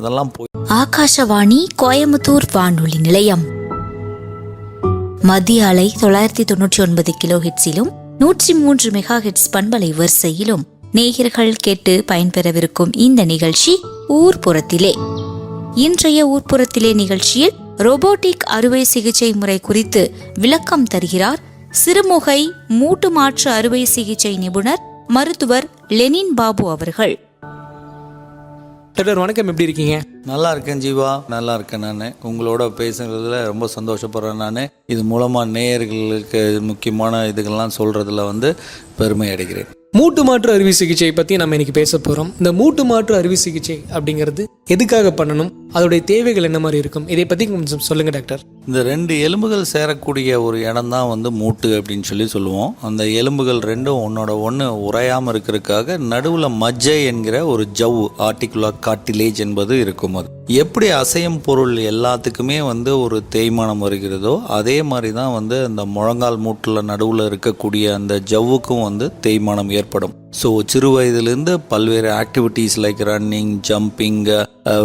அதெல்லாம் போய் ஆகாஷவாணி கோயமுத்தூர் வானொலி நிலையம். மத்திய அலை தொள்ளாயிரத்தி தொன்னூற்றி ஒன்பது கிலோ ஹெட்ஸிலும் நூற்றி மூன்று மெகா ஹெட்ஸ் பண்பலை வரிசையிலும் நேயர்கள் கேட்டு பயன்பெறவிருக்கும் இந்த நிகழ்ச்சி ஊர்ப்புறத்திலே. இன்றைய ஊர்ப்புறத்திலே நிகழ்ச்சியில் ரோபோட்டிக் அறுவை சிகிச்சை முறை குறித்து விளக்கம் தருகிறார் சிறுமுகை மூட்டு மாற்று அறுவை சிகிச்சை நிபுணர் மருத்துவர் லெனின் பாபு அவர்கள். டாக்டர் வணக்கம். எப்படி இருக்கீங்க? நல்லா இருக்கேன் ஜீவா. நல்லா இருக்கேன் நான். உங்களோட பேசுகிறதுல ரொம்ப சந்தோஷப்படுறேன் நான். இது மூலமாக நேயர்களுக்கு முக்கியமான இதுகள்லாம் சொல்கிறதுல வந்து பெருமை அடைகிறேன். மூட்டு மாற்று அறுவை சிகிச்சை பற்றி நம்ம இன்னைக்கு பேச போகிறோம் இந்த மூட்டு மாற்று அறுவை சிகிச்சை அப்படிங்கிறது எதுக்காக பண்ணணும்? அதோடைய தேவைகள் என்ன மாதிரி இருக்கும்? இதை பற்றி கொஞ்சம் சொல்லுங்க டாக்டர். இந்த ரெண்டு எலும்புகள் சேரக்கூடிய ஒரு இடம் தான் வந்து மூட்டு அப்படின்னு சொல்லி சொல்லுவோம். அந்த எலும்புகள் ரெண்டும் ஒன்னோட ஒன்று உறையாமல் இருக்கிறதுக்காக நடுவில் மஜ்ஜை என்கிற ஒரு ஜவ் ஆர்டிகுலர் காட்டிலேஜ் என்பது இருக்கும் அது. எப்படி அசையும் பொருள் எல்லாத்துக்குமே வந்து ஒரு தேய்மானம் வருகிறதோ அதே மாதிரி தான் வந்து அந்த முழங்கால் மூட்டில் நடுவில் இருக்கக்கூடிய அந்த ஜவ்வுக்கும் வந்து தேய்மானம் ஏற்படும். ஸோ சிறு வயதுலேருந்து பல்வேறு ஆக்டிவிட்டீஸ் லைக் ரன்னிங் ஜம்பிங்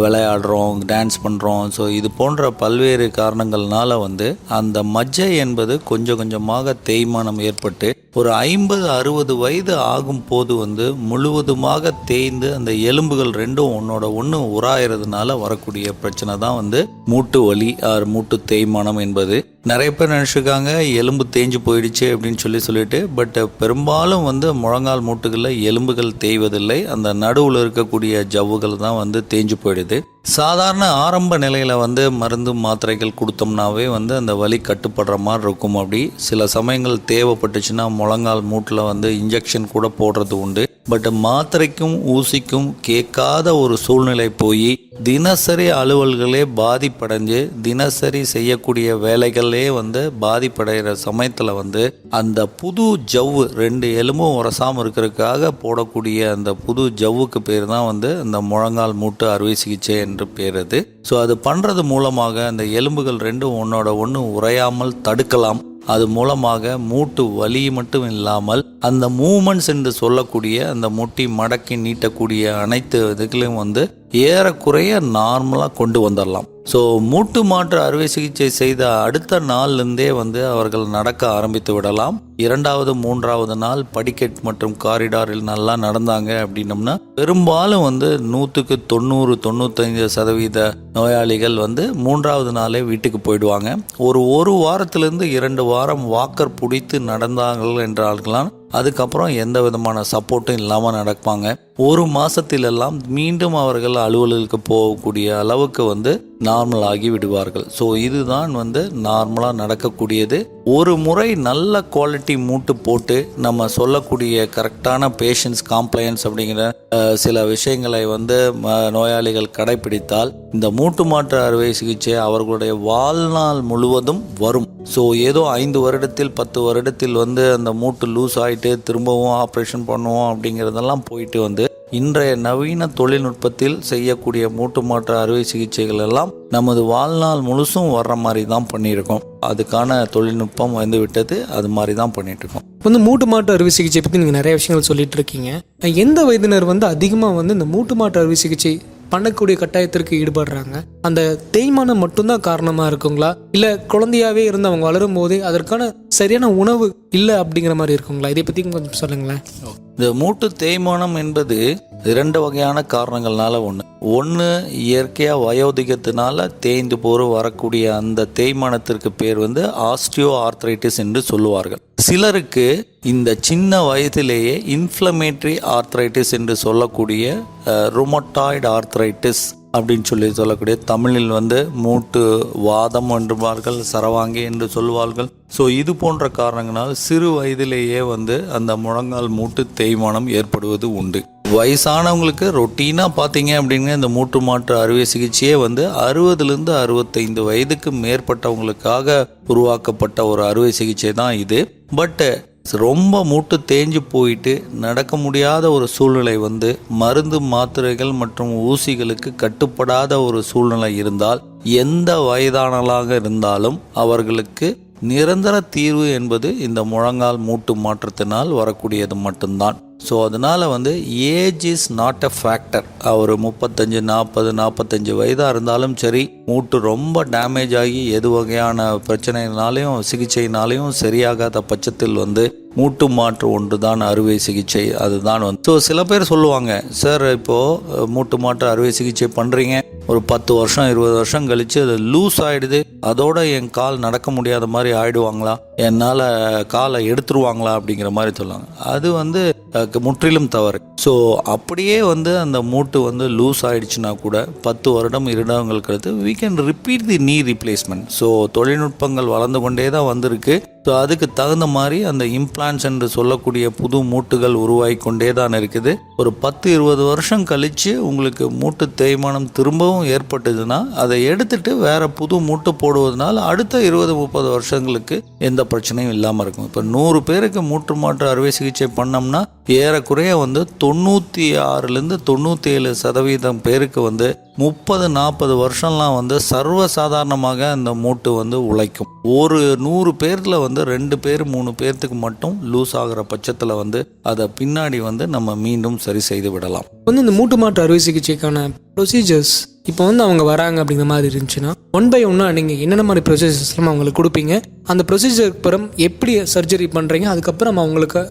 விளையாடுறோம் டான்ஸ் பண்ணுறோம் ஸோ இது போன்ற பல்வேறு காரணங்கள்னால வந்து அந்த மஜ்ஜை என்பது கொஞ்சம் கொஞ்சமாக தேய்மானம் ஏற்பட்டு ஒரு ஐம்பது அறுபது வயது ஆகும் போது வந்து முழுவதுமாக தேய்ந்து அந்த எலும்புகள் ரெண்டும் ஒன்னோட ஒன்று உராயிறதுனால வரக்கூடிய பிரச்சனை தான் வந்து மூட்டு வலி ஆர் மூட்டு தேய்மானம் என்பது. நிறைய பேர் நினச்சிருக்காங்க எலும்பு தேஞ்சு போயிடுச்சு அப்படின்னு சொல்லி சொல்லிட்டு பட் பெரும்பாலும் வந்து முழங்கால் மூட்டுகளில் எலும்புகள் தேய்வதில்லை. அந்த நடுவில் இருக்கக்கூடிய ஜவ்வுகள் தான் வந்து தேஞ்சு போயிடுது. சாதாரண ஆரம்ப நிலையில் வந்து மருந்து மாத்திரைகள் கொடுத்தோம்னாவே வந்து அந்த வலி கட்டுப்படுற மாதிரி இருக்கும். அப்படி சில சமயங்கள் தேவைப்பட்டுச்சுன்னா முழங்கால் மூட்டில் வந்து இன்ஜெக்ஷன் கூட போடுறது உண்டு. பட் மாத்திரைக்கும் ஊசிக்கும் கேட்காத ஒரு சூழ்நிலை போய் தினசரி அலுவல்களே பாதிப்படைஞ்சு தினசரி செய்யக்கூடிய வேலைகளே வந்து பாதிப்படைகிற சமயத்தில் வந்து அந்த புது ஜவ்வு ரெண்டு எலும்பும் உரசாமல் இருக்கிறதுக்காக போடக்கூடிய அந்த புது ஜவ்வுக்கு பேர் தான் வந்து அந்த முழங்கால் மூட்டு அறுவை சிகிச்சை என்று பேர் அது. ஸோ அது பண்ணுறது மூலமாக அந்த எலும்புகள் ரெண்டும் ஒன்றோட ஒன்று உரையாமல் தடுக்கலாம். அது மூலமாக மூட்டு வலி மட்டும் இல்லாமல் அந்த மூமெண்ட்ஸ் என்று சொல்லக்கூடிய அந்த முட்டி மடக்கி நீட்டக்கூடிய அனைத்து இதுகளையும் வந்து ஏறக்குறைய நார்மலாக கொண்டு வந்துடலாம் ஸோ மூட்டு மாற்று அறுவை சிகிச்சை செய்த அடுத்த நாள்லேருந்தே வந்து அவர்கள் நடக்க ஆரம்பித்து விடலாம். இரண்டாவது மூன்றாவது நாள் படிக்கட் மற்றும் காரிடாரில் நல்லா நடந்தாங்க அப்படின்னம்னா பெரும்பாலும் வந்து நூற்றுக்கு தொண்ணூறு தொண்ணூத்தஞ்சு சதவீத நோயாளிகள் வந்து மூன்றாவது நாளே வீட்டுக்கு போயிடுவாங்க. ஒரு ஒரு வாரத்திலிருந்து இரண்டு வாரம் வாக்கர் பிடித்து நடந்தார்கள் என்றால்களாம் அதுக்கப்புறம் எந்த விதமான சப்போர்ட்டும் இல்லாமல் நடப்பாங்க. ஒரு மாதத்திலெல்லாம் மீண்டும் அவர்கள் அலுவலகத்துக்கு போகக்கூடிய அளவுக்கு வந்து நார்மல் ஆகி விடுவார்கள். ஸோ இதுதான் வந்து நார்மலாக நடக்கக்கூடியது. ஒரு முறை நல்ல குவாலிட்டி மூட்டு போட்டு நம்ம சொல்லக்கூடிய கரெக்டான பேஷன்ஸ் காம்ப்ளையன்ஸ் அப்படிங்கிற சில விஷயங்களை வந்து ம- நோயாளிகள் கடைபிடித்தால் இந்த மூட்டு மாற்று அறுவை சிகிச்சை அவர்களுடைய வாழ்நாள் முழுவதும் வரும். ஸோ ஏதோ ஐந்து வருடத்தில் பத்து வருடத்தில் வந்து அந்த மூட்டு லூஸ் ஆகிட்டு திரும்பவும் ஆப்ரேஷன் பண்ணுவோம் அப்படிங்கிறதெல்லாம் போயிட்டு வந்து இன்றைய நவீன தொழில்நுட்பத்தில் செய்யக்கூடிய மூட்டு மாற்று அறுவை சிகிச்சைகள் எல்லாம் நமது வாழ்நாள் முழுசும் வர்ற மாதிரி தான் பண்ணியிருக்கோம். அதுக்கான தொழில்நுட்பம் வந்து விட்டது அது மாதிரி தான் பண்ணிட்டு இருக்கோம் வந்து மூட்டு மாற்று அறுவை சிகிச்சை பற்றி நீங்கள் நிறைய விஷயங்கள் சொல்லிட்டு இருக்கீங்க. எந்த வயதினர் வந்து அதிகமாக வந்து இந்த மூட்டு மாற்று அறுவை சிகிச்சை பண்ணக்கூடிய கட்டாயத்திற்கு ஈடுபடுறாங்க. அந்த தேய்மானம் மட்டும்தான் காரணமாக இருக்குங்களா? இல்லை குழந்தையாவே இருந்து அவங்க வளரும் போதே அதற்கான சரியான உணவு இல்லை அப்படிங்கிற மாதிரி இருக்குங்களா? இதை பற்றி கொஞ்சம் சொல்லுங்களேன். இந்த மூட்டு தேய்மானம் என்பது இரண்டு வகையான காரணங்கள்னால ஒன்று ஒன்று இயற்கையாக வயோதிகத்தினால தேய்ந்து போற வரக்கூடிய அந்த தேய்மானத்திற்கு பேர் வந்து ஆஸ்டியோ ஆர்த்ரைட்டிஸ் என்று சொல்லுவார்கள். சிலருக்கு இந்த சின்ன வயதிலேயே இன்ஃப்ளமேட்ரி ஆர்த்ரைட்டிஸ் என்று சொல்லக்கூடிய ரொமட்டாய்டு ஆர்த்ரைட்டிஸ் அப்படின்னு சொல்லி சொல்லக்கூடிய தமிழில் வந்து மூட்டு வாதம் என்றுவார்கள் சரவாங்கி என்று சொல்வார்கள். ஸோ இது போன்ற காரணங்களால் சிறு வயதிலேயே வந்து அந்த முழங்கால் மூட்டு தேய்மானம் ஏற்படுவது உண்டு. வயசானவங்களுக்கு ரொட்டீனாக பார்த்தீங்க அப்படிங்க இந்த மூட்டு மாற்று அறுவை சிகிச்சையே வந்து அறுபதுலேருந்து அறுபத்தைந்து வயதுக்கு மேற்பட்டவங்களுக்காக உருவாக்கப்பட்ட ஒரு அறுவை சிகிச்சை தான் இது. பட்டு ரொம்ப மூட்டு தேஞ்சு போயிட்டு நடக்க முடியாத ஒரு சூழ்நிலை வந்து மருந்து மாத்திரைகள் மற்றும் ஊசிகளுக்கு கட்டுப்படாத ஒரு சூழ்நிலை இருந்தால் எந்த வயதானலாக இருந்தாலும் அவர்களுக்கு நிரந்தர தீர்வு என்பது இந்த முழங்கால் மூட்டு மாற்றத்தினால் வரக்கூடியது மட்டும்தான். ஸோ அதனால் வந்து age is not a factor அவர் முப்பத்தஞ்சு நாற்பது நாற்பத்தஞ்சு வயதாக இருந்தாலும் சரி மூட்டு ரொம்ப டேமேஜ் ஆகி எது வகையான பிரச்சனைனாலையும் சிகிச்சைனாலையும் சரியாகாத பட்சத்தில் வந்து மூட்டு மாற்று ஒன்று தான் அறுவை சிகிச்சை அதுதான் வந்து. ஸோ சில பேர் சொல்லுவாங்க சார் இப்போது மூட்டு மாற்று அறுவை சிகிச்சை பண்ணுறீங்க ஒரு பத்து வருஷம் இருபது வருஷம் கழித்து அது லூஸ் ஆகிடுது அதோட என் கால் நடக்க முடியாத மாதிரி ஆயிடுவாங்களா? என்னால் காலை எடுத்துருவாங்களா? அப்படிங்கிற மாதிரி சொல்லுவாங்க. அது வந்து முற்றிலும் தவறு. ஸோ அப்படியே வந்து அந்த மூட்டு வந்து லூஸ் ஆயிடுச்சுன்னா கூட பத்து வருடம் இருடங்கள் கழித்து we can repeat the knee replacement so தொழில்நுட்பங்கள் வளர்ந்து கொண்டே தான் வந்திருக்கு. ஸோ அதுக்கு தகுந்த மாதிரி அந்த இம்ப்ளான்ஸ் என்று சொல்லக்கூடிய புது மூட்டுகள் உருவாகி கொண்டே தான் இருக்குது. ஒரு பத்து இருபது வருஷம் கழித்து உங்களுக்கு மூட்டு தேய்மானம் திரும்பவும் ஏற்பட்டதுன்னா அதை எடுத்துட்டு வேற புது மூட்டு போடுவதனால அடுத்த இருபது முப்பது வருஷங்களுக்கு எந்த பிரச்சனையும் இல்லாமல் இருக்கும். இப்போ நூறு பேருக்கு மூட்டு மாற்று அறுவை சிகிச்சை பண்ணோம்னா ஏறக்குறைய வந்து தொண்ணூற்றி ஆறுலேருந்து தொண்ணூற்றி ஏழு சதவீதம் பேருக்கு வந்து முப்பது நாற்பது வருஷம்லாம் வந்து சர்வசாதாரணமாக அந்த மூட்டு வந்து உழைக்கும். ஒரு நூறு பேரில் வந்து ரெண்டு பேர் மூணு பேர்த்துக்கு மட்டும் லூஸ் ஆகிற பட்சத்தில் வந்து அதை பின்னாடி வந்து நம்ம மீண்டும் சரி செய்து விடலாம். வந்து இந்த மூட்டு மாற்று அறுவை சிகிச்சைக்கான ப்ரொசீஜர்ஸ் இப்போ வந்து அவங்க வராங்க அப்படிங்கிற மாதிரி இருந்துச்சுன்னா ஒன் பை ஒன்னாக நீங்கள் என்னென்ன மாதிரி ப்ரொசீஜர்ஸ்லாம் அவங்களுக்கு கொடுப்பீங்க? அந்த ப்ரொசீஜருக்கு அப்புறம் எப்படி சர்ஜரி பண்ணுறீங்க அதுக்கப்புறம் அவங்களுக்கு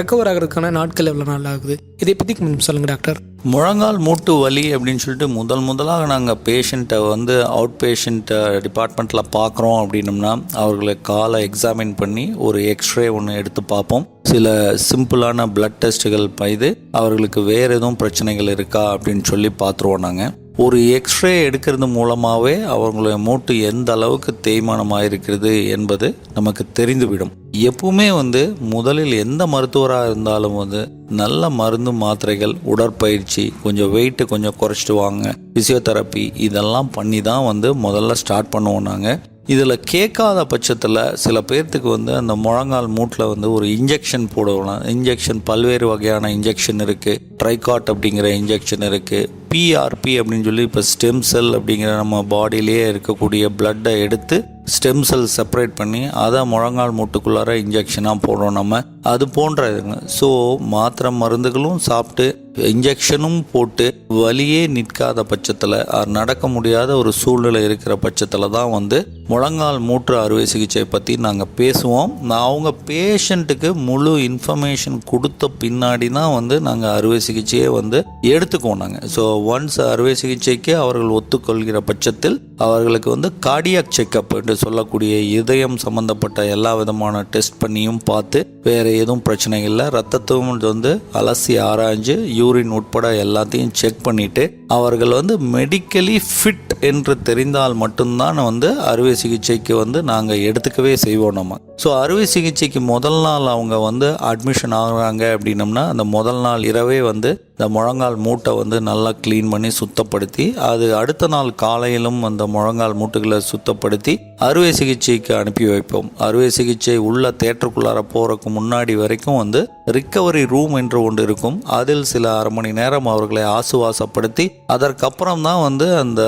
ரெக்கவர் ஆகிறதுக்கான நாட்கள் எவ்வளோ நாள் ஆகுது? இதை பற்றி கொஞ்சம் சொல்லுங்கள் டாக்டர் முழங்கால் மூட்டு வலி அப்படின்னு சொல்லிட்டு முதல் முதலாக நாங்கள் பேஷண்ட்டை வந்து அவுட் பேஷண்ட் டிபார்ட்மெண்ட்டில் பார்க்குறோம் அப்படின்னம்னா அவர்களை காலை எக்ஸாமின் பண்ணி ஒரு எக்ஸ்ரே ஒன்று எடுத்து பார்ப்போம். சில சிம்பிளான பிளட் டெஸ்ட்டுகள் செய்து அவர்களுக்கு வேறு எதுவும் பிரச்சனைகள் இருக்கா அப்படின்னு சொல்லி பார்த்துருவோம் நாங்கள் ஒரு எக்ஸ்ரே எடுக்கிறது மூலமாகவே அவங்களுடைய மூட்டு எந்த அளவுக்கு தேய்மானமாக இருக்கிறது என்பது நமக்கு தெரிந்துவிடும். எப்பவுமே வந்து முதலில் எந்த மருத்துவராக இருந்தாலும் வந்து நல்ல மருந்து மாத்திரைகள் உடற்பயிற்சி கொஞ்சம் வெயிட்டு கொஞ்சம் குறைச்சிட்டு வாங்க. ஃபிசியோதெரப்பி இதெல்லாம் பண்ணி தான் வந்து முதல்ல ஸ்டார்ட் பண்ணுவோம் நாங்கள் இதில் கேட்காத பட்சத்தில் சில பேர்த்துக்கு வந்து அந்த முழங்கால் மூட்டில் வந்து ஒரு இன்ஜெக்ஷன் போடணும் இன்ஜெக்ஷன் பல்வேறு வகையான இன்ஜெக்ஷன் இருக்குது ட்ரைகாட் அப்படிங்கிற இன்ஜெக்ஷன் இருக்குது பிஆர்பி அப்படின்னு சொல்லி இப்போ ஸ்டெம் செல் அப்படிங்கிற நம்ம பாடியிலேயே இருக்கக்கூடிய பிளட்டை எடுத்து ஸ்டெம் செல் செப்பரேட் பண்ணி அதை முழங்கால் மூட்டுக்குள்ளார இன்ஜெக்ஷனாக போடுறோம் நம்ம. அது போன்ற இதுங்க. ஸோ மாத்திரை மருந்துகளும் சாப்பிட்டு இன்ஜெக்ஷனும் போட்டு வலியே நிற்காத பட்சத்தில் நடக்க முடியாத ஒரு சூழ்நிலை இருக்கிற பட்சத்தில் தான் வந்து முழங்கால் மூட்டு அறுவை சிகிச்சை பற்றி நாங்கள் பேசுவோம். நான் அவங்க பேஷண்ட்டுக்கு முழு இன்ஃபர்மேஷன் கொடுத்த பின்னாடி தான் வந்து நாங்கள் அறுவை சிகிச்சையை வந்து எடுத்துக்குவோம் நாங்கள் ஸோ ஒன்ஸ் அறுவை சிகிச்சைக்கு அவர்கள் ஒத்துக்கொள்கிற பட்சத்தில் அவர்களுக்கு வந்து கார்டியாக் செக்கப் என்று சொல்லக்கூடிய இதயம் சம்பந்தப்பட்ட எல்லா விதமான டெஸ்ட் பண்ணியும் பார்த்து வேறு எதுவும் பிரச்சனை இல்லை. ரத்தத்தும் வந்து அலசி ஆராய்ஞ்சு யூரின் உட்பட எல்லாத்தையும் செக் பண்ணிட்டு அவர்கள் வந்து மெடிக்கலி ஃபிட் என்று தெரிந்தால் மட்டும்தான் வந்து அறுவை சிகிச்சைக்கு வந்து நாங்கள் எடுத்துக்கவே செய்வோம் நம்ம. ஸோ அறுவை சிகிச்சைக்கு முதல் நாள் அவங்க வந்து அட்மிஷன் ஆகுறாங்க அப்படின்னம்னா அந்த முதல் நாள் இரவே வந்து இந்த முழங்கால் மூட்டை வந்து நல்லா க்ளீன் பண்ணி சுத்தப்படுத்தி அது அடுத்த நாள் காலையிலும் அந்த முழங்கால் மூட்டுகளை சுத்தப்படுத்தி அறுவை சிகிச்சைக்கு அனுப்பி வைப்போம். அறுவை சிகிச்சை உள்ள தேட்டருக்குள்ளார போகிறதுக்கு முன்னாடி வரைக்கும் வந்து ரிக்கவரி ரூம் என்று ஒன்று இருக்கும். அதில் சில அரை மணி நேரம் அவர்களை ஆசுவாசப்படுத்தி அதற்கப்புறம் தான் வந்து அந்த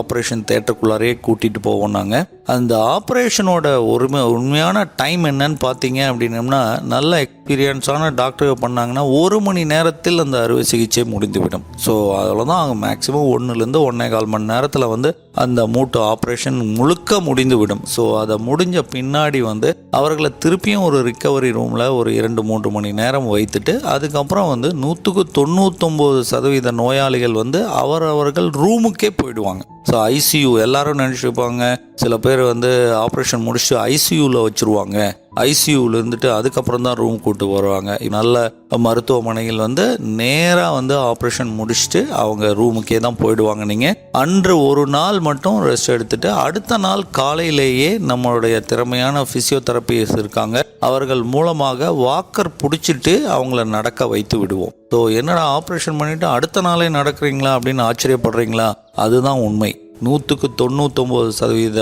ஆப்ரேஷன் தேட்டருக்குள்ளாரையே கூட்டிகிட்டு போவோம் நாங்கள் அந்த ஆப்ரேஷனோட உரிமை உண்மையான டைம் என்னன்னு பார்த்தீங்க அப்படின்னம்னா நல்ல எக்ஸ்பீரியன்ஸான டாக்டர் பண்ணாங்கன்னா ஒரு மணி நேரத்தில் அந்த அறுவை சிகிச்சை முடிந்துவிடும். ஸோ அதில் தான் அவங்க மேக்ஸிமம் ஒன்றுலேருந்து ஒன்றே கால் மணி நேரத்தில் வந்து அந்த மூட்டு ஆப்ரேஷன் முழுக்க முடிந்துவிடும். ஸோ அதை முடிஞ்ச பின்னாடி வந்து அவர்களை திருப்பியும் ஒரு ரிக்கவரி ரூமில் ஒரு இரண்டு மூன்று மணி நேரம் வைத்துட்டு அதுக்கப்புறம் வந்து நூற்றுக்கு தொண்ணூற்றொம்பது சதவீத நோயாளிகள் வந்து அவரவர்கள் ரூமுக்கே போயிடுவாங்க. ஸோ ஐசியூ எல்லாரும் நினச்சிருப்பாங்க சில பேர் வந்து ஆப்ரேஷன் முடிச்சுட்டு ஐசியூவில் வச்சுருவாங்க. ஐசியூவில் இருந்துட்டு அதுக்கப்புறம் தான் ரூம் கூட்டு வருவாங்க. நல்ல மருத்துவமனையில் வந்து நேராக வந்து ஆப்ரேஷன் முடிச்சுட்டு அவங்க ரூமுக்கே தான் போயிடுவாங்க நீங்கள் அன்று ஒரு நாள் மட்டும் ரெஸ்ட் எடுத்துட்டு அடுத்த நாள் காலையிலேயே நம்மளுடைய திறமையான ஃபிசியோதெரபிஸ் இருக்காங்க. அவர்கள் மூலமாக வாக்கர் பிடிச்சிட்டு அவங்கள நடக்க வைத்து விடுவோம். ஸோ என்னடா ஆப்ரேஷன் பண்ணிவிட்டு அடுத்த நாளே நடக்கிறீங்களா அப்படின்னு ஆச்சரியப்படுறீங்களா? அதுதான் உண்மை. நூற்றுக்கு தொண்ணூத்தொம்பது சதவீத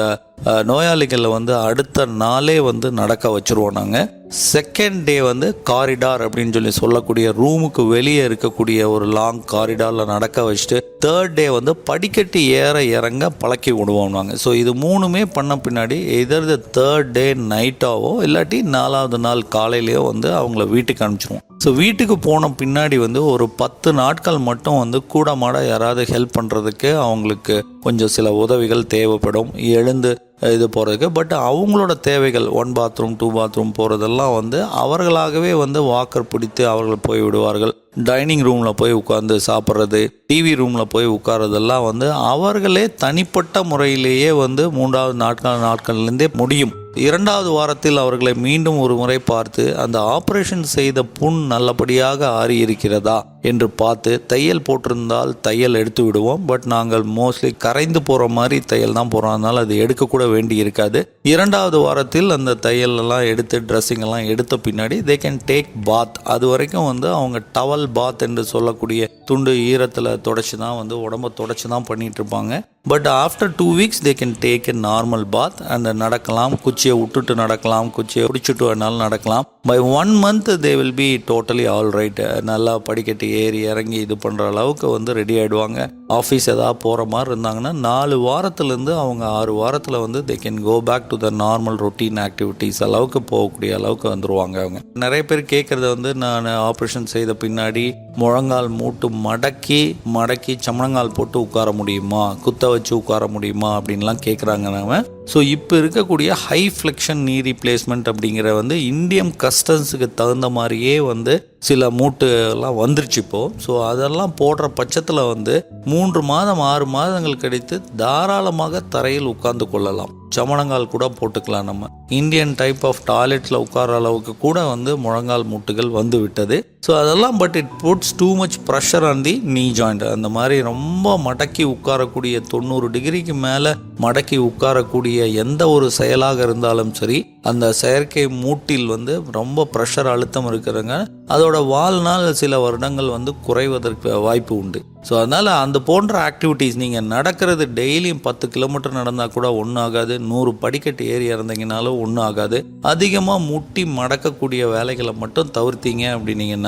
நோயாளிகளை வந்து அடுத்த நாளே வந்து நடக்க வச்சுருவோம் நாங்கள் செகண்ட் டே வந்து காரிடார் அப்படின்னு சொல்லி சொல்லக்கூடிய ரூமுக்கு வெளியே இருக்கக்கூடிய ஒரு லாங் காரிடாரில் நடக்க வச்சுட்டு தேர்ட் டே வந்து படிக்கட்டு ஏற இறங்க பழக்கி விடுவோம் நாங்கள் ஸோ இது மூணுமே பண்ண பின்னாடி எதர் த தேர்ட் டே நைட்டாவோ இல்லாட்டி நாலாவது நாள் காலையிலேயோ வந்து அவங்கள வீட்டுக்கு அனுப்பிச்சிருவோம். ஸோ வீட்டுக்கு போன பின்னாடி வந்து ஒரு பத்து நாட்கள் மட்டும் வந்து கூட மாட யாராவது ஹெல்ப் பண்ணுறதுக்கு அவங்களுக்கு கொஞ்சம் சில உதவிகள் தேவைப்படும். எழுந்து இது போகிறதுக்கு பட் அவங்களோட தேவைகள் ஒன் பாத்ரூம் டூ பாத்ரூம் போகிறதெல்லாம் வந்து அவர்களாகவே வந்து வாக்கர் பிடித்து அவர்கள் போய் விடுவார்கள். டைனிங் ரூமில் போய் உட்காந்து சாப்பிட்றது டிவி ரூமில் போய் உட்கார்றதெல்லாம் வந்து அவர்களே தனிப்பட்ட முறையிலேயே வந்து மூன்றாவது நாட்கள் நாட்கள்லேருந்தே முடியும். இரண்டாவது வாரத்தில் அவர்களை மீண்டும் ஒரு முறை பார்த்து அந்த ஆபரேஷன் செய்த புண் நல்லபடியாக ஆறி இருக்கிறதா என்று பார்த்து தையல் போட்டிருந்தால் தையல் எடுத்து விடுவோம். பட் நாங்கள் மோஸ்ட்லி கரைந்து போகிற மாதிரி தையல் தான் போகிறோம் அதனால் அது எடுக்கக்கூட வேண்டி இருக்காது. இரண்டாவது வாரத்தில் அந்த தையலெல்லாம் எடுத்து ட்ரெஸ்ஸிங் எல்லாம் எடுத்த பின்னாடி தே கேன் டேக் பாத் அது வரைக்கும் வந்து அவங்க டவல் பாத் என்று சொல்லக்கூடிய துண்டு ஈரத்தில் தொடச்சி தான் வந்து உடம்ப தொடச்சி தான் பண்ணிட்டு இருப்பாங்க. But after two weeks they can take a normal bath and நடக்கலாம் குச்சியை விட்டுட்டு நடக்கலாம் குச்சியை பிடிச்சிட்டு வேணாலும் நடக்கலாம். By one month they will be totally all right நல்லா படிக்கட்டி ஏறி இறங்கி இது பண்ணுற அளவுக்கு வந்து ரெடி ஆகிடுவாங்க ஆஃபீஸ் எதாவது போகிற மாதிரி இருந்தாங்கன்னா நாலு வாரத்துலேருந்து அவங்க ஆறு வாரத்தில் வந்து they can go back to the normal routine activities அளவுக்கு போகக்கூடிய அளவுக்கு வந்துடுவாங்க அவங்க. நிறைய பேர் கேட்குறத வந்து நான் ஆப்ரேஷன் செய்த பின்னாடி முழங்கால் மூட்டு மடக்கி மடக்கி சமணங்கால் போட்டு உட்கார முடியுமா? குத்த வச்சு உட்கார முடியுமா? அப்படின்லாம் கேட்குறாங்க நாம ஸோ இப்போ இருக்கக்கூடிய ஹை ஃப்ளெக்ஷன் நீ ரீப்ளேஸ்மெண்ட் அப்படிங்கிற வந்து இந்தியன் கஸ்டம்ஸுக்கு தகுந்த மாதிரியே வந்து சில மூட்டு எல்லாம் வந்துருச்சு இப்போ. ஸோ அதெல்லாம் போடுற பட்சத்தில் வந்து மூன்று மாதம் ஆறு மாதங்கள் கிடைத்து தாராளமாக தரையில் உட்கார்ந்து கொள்ளலாம். சமணங்கால் கூட போட்டுக்கலாம் நம்ம. இந்தியன் டைப் ஆஃப் டாய்லெட்டில் உட்கார அளவுக்கு கூட வந்து முழங்கால் மூட்டுகள் வந்து விட்டது. ஸோ அதெல்லாம் but it puts too much pressure on the knee joint அந்த மாதிரி ரொம்ப மடக்கி உட்காரக்கூடிய தொண்ணூறு டிகிரிக்கு மேலே மடக்கி உட்காரக்கூடிய எந்த ஒரு செயலாக இருந்தாலும் சரி அந்த செயற்கை மூட்டில் வந்து ரொம்ப ப்ரெஷர் அழுத்தம் இருக்கிறங்க அதோட வாழ்நாள் சில வருடங்கள் வந்து குறைவதற்கு வாய்ப்பு உண்டு. ஸோ அதனால் அந்த போன்ற ஆக்டிவிட்டீஸ் நீங்கள் நடக்கிறது டெய்லியும் பத்து கிலோமீட்டர் நடந்தால் கூட ஒன்றும் ஆகாது. நூறு படிக்கட்டு ஏறி இறந்தீங்கனாலும் ஒன்றும் ஆகாது. அதிகமாக முட்டி மடக்கக்கூடிய வேலைகளை மட்டும் தவிர்த்தீங்க அப்படின்னீங்கன்னா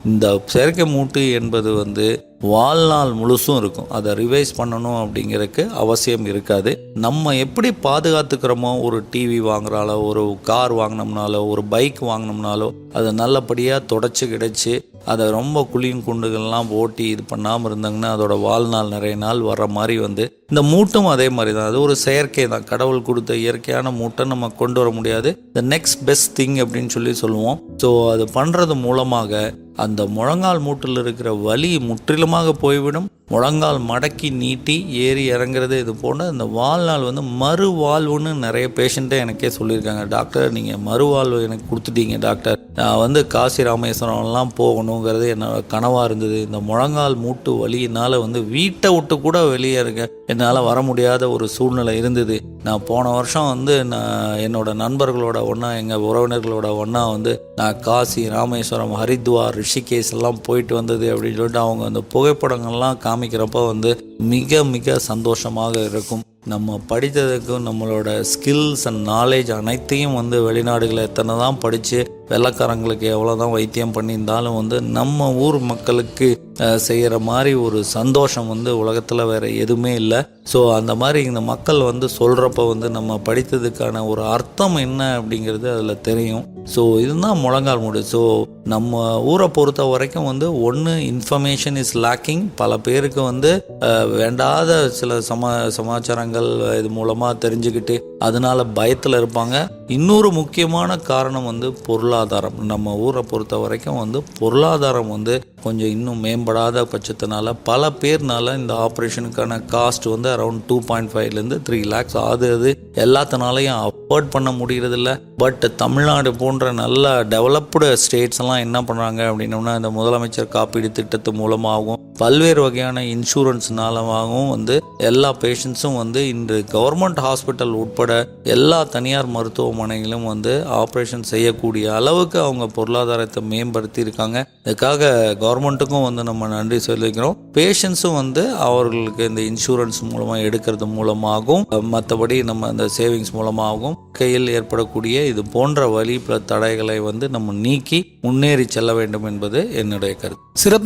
இந்த செயற்கை மூட்டு என்பது வந்து வாழ்நாள் முழுசும் இருக்கும். அதை ரிவைஸ் பண்ணணும் அப்படிங்கிறதுக்கு அவசியம் இருக்காது. நம்ம எப்படி பாதுகாத்துக்கிறோமோ ஒரு டிவி வாங்குறாலோ ஒரு கார் வாங்கினோம்னாலோ ஒரு பைக் வாங்கினோம்னாலோ அதை நல்லபடியாக தொடச்சி கிடைச்சி அதை ரொம்ப குழியும் குண்டுகள்லாம் ஓட்டி இது பண்ணாமல் இருந்தாங்கன்னா அதோட வாழ்நாள் நிறைய நாள் வர்ற மாதிரி வந்து இந்த மூட்டும் அதே மாதிரி தான். அது ஒரு செயற்கை தான். கடவுள் கொடுத்த இயற்கையான மூட்டை நம்ம கொண்டு வர முடியாது. த நெக்ஸ்ட் பெஸ்ட் திங் அப்படின்னு சொல்லி சொல்லுவோம். ஸோ அது பண்ணுறது மூலமாக அந்த முழங்கால் மூட்டில் இருக்கிற வலி முற்றிலுமாக போய்விடும். முழங்கால் மடக்கி நீட்டி ஏறி இறங்குறது இது போன்ற இந்த வாழ்நாள் வந்து மறுவாழ்வுன்னு நிறைய பேஷண்ட்டை எனக்கே சொல்லியிருக்காங்க. டாக்டர் நீங்கள் மறுவாழ்வு எனக்கு கொடுத்துட்டீங்க டாக்டர். நான் வந்து காசி ராமேஸ்வரம்லாம் போகணுங்கிறது என்னோட கனவாக இருந்தது. இந்த முழங்கால் மூட்டு வலியினால் வந்து வீட்டை விட்டு கூட வெளியே இருக்க என்னால் வர முடியாத ஒரு சூழ்நிலை இருந்தது. நான் போன வருஷம் வந்து நான் என்னோட நண்பர்களோட ஒன்றா எங்கள் உறவினர்களோட ஒன்றா வந்து நான் காசி ராமேஸ்வரம் ஹரித்வார் ரிஷிகேஷ் எல்லாம் போயிட்டு வந்தது அப்படின்னு சொல்லிட்டு அவங்க அந்த புகைப்படங்கள்லாம் காமிக்கிறப்போ வந்து மிக மிக சந்தோஷமாக இருக்கும். நம்ம படித்ததுக்கும் நம்மளோட ஸ்கில்ஸ் அண்ட் நாலேஜ் அனைத்தையும் வந்து வெளிநாடுகளை எத்தனை தான் படித்து வெள்ளக்காரங்களுக்கு எவ்வளோ தான் வைத்தியம் பண்ணியிருந்தாலும் வந்து நம்ம ஊர் மக்களுக்கு செய்கிற மாதிரி ஒரு சந்தோஷம் வந்து உலகத்தில் வேறு எதுவுமே இல்லை. ஸோ அந்த மாதிரி இந்த மக்கள் வந்து சொல்கிறப்ப வந்து நம்ம படித்ததுக்கான ஒரு அர்த்தம் என்ன அப்படிங்கிறது அதில் தெரியும். ஸோ இதுதான் முழங்கால் மூடு. ஸோ நம்ம ஊரை பொறுத்த வரைக்கும் வந்து ஒன்று இன்ஃபர்மேஷன் இஸ் லேக்கிங் பல பேருக்கு வந்து வேண்டாத சில சமா சமாச்சாரங்கள் இது மூலமாக தெரிஞ்சுக்கிட்டு அதனால பயத்தில் இருப்பாங்க. இன்னொரு முக்கியமான காரணம் வந்து பொருளாதாரம். நம்ம ஊரை பொறுத்த வரைக்கும் வந்து பொருளாதாரம் வந்து கொஞ்சம் இன்னும் மேம்படாத பட்சத்தினால பல பேர்னால இந்த ஆப்ரேஷனுக்கான காஸ்ட் வந்து அரௌண்ட் டூ பாயிண்ட் ஃபைவ்லேருந்து த்ரீ லேக்ஸ் ஆகுது. எல்லாத்தினாலையும் அஃபோர்ட் பண்ண முடியறதில்ல. பட் தமிழ்நாடு போன்ற நல்ல டெவலப்டு ஸ்டேட்ஸ் எல்லாம் என்ன பண்ணுறாங்க அப்படின்னோம்னா இந்த முதலமைச்சர் காப்பீடு திட்டத்து மூலமாகவும் பல்வேறு வகையான இன்சூரன்ஸ்னாலமாகவும் வந்து எல்லா பேஷண்ட்ஸும் வந்து இன்று கவர்மெண்ட் ஹாஸ்பிட்டல் உட்பட எல்லா தனியார் மருத்துவமனைகளும் வந்து ஆப்ரேஷன் செய்யக்கூடிய அளவுக்கு அவங்க பொருளாதாரத்தை மேம்படுத்தி இருக்காங்க. இதுக்காக கவர்மெண்ட்டுக்கும் வந்து நம்ம நன்றி சொல்லிக்கிறோம். பேஷண்ட்ஸும் வந்து அவர்களுக்கு இந்த இன்சூரன்ஸ் மூலமாக எடுக்கிறது மூலமாகவும் மற்றபடி நம்ம இந்த சேவிங்ஸ் மூலமாகவும் கையில் ஏற்படக்கூடிய இது போன்ற வழி தடைகளை வந்து நம்ம நீக்கி முன்னேறி செல்ல வேண்டும் என்பது என்னுடைய கருத்து. சிறப்பான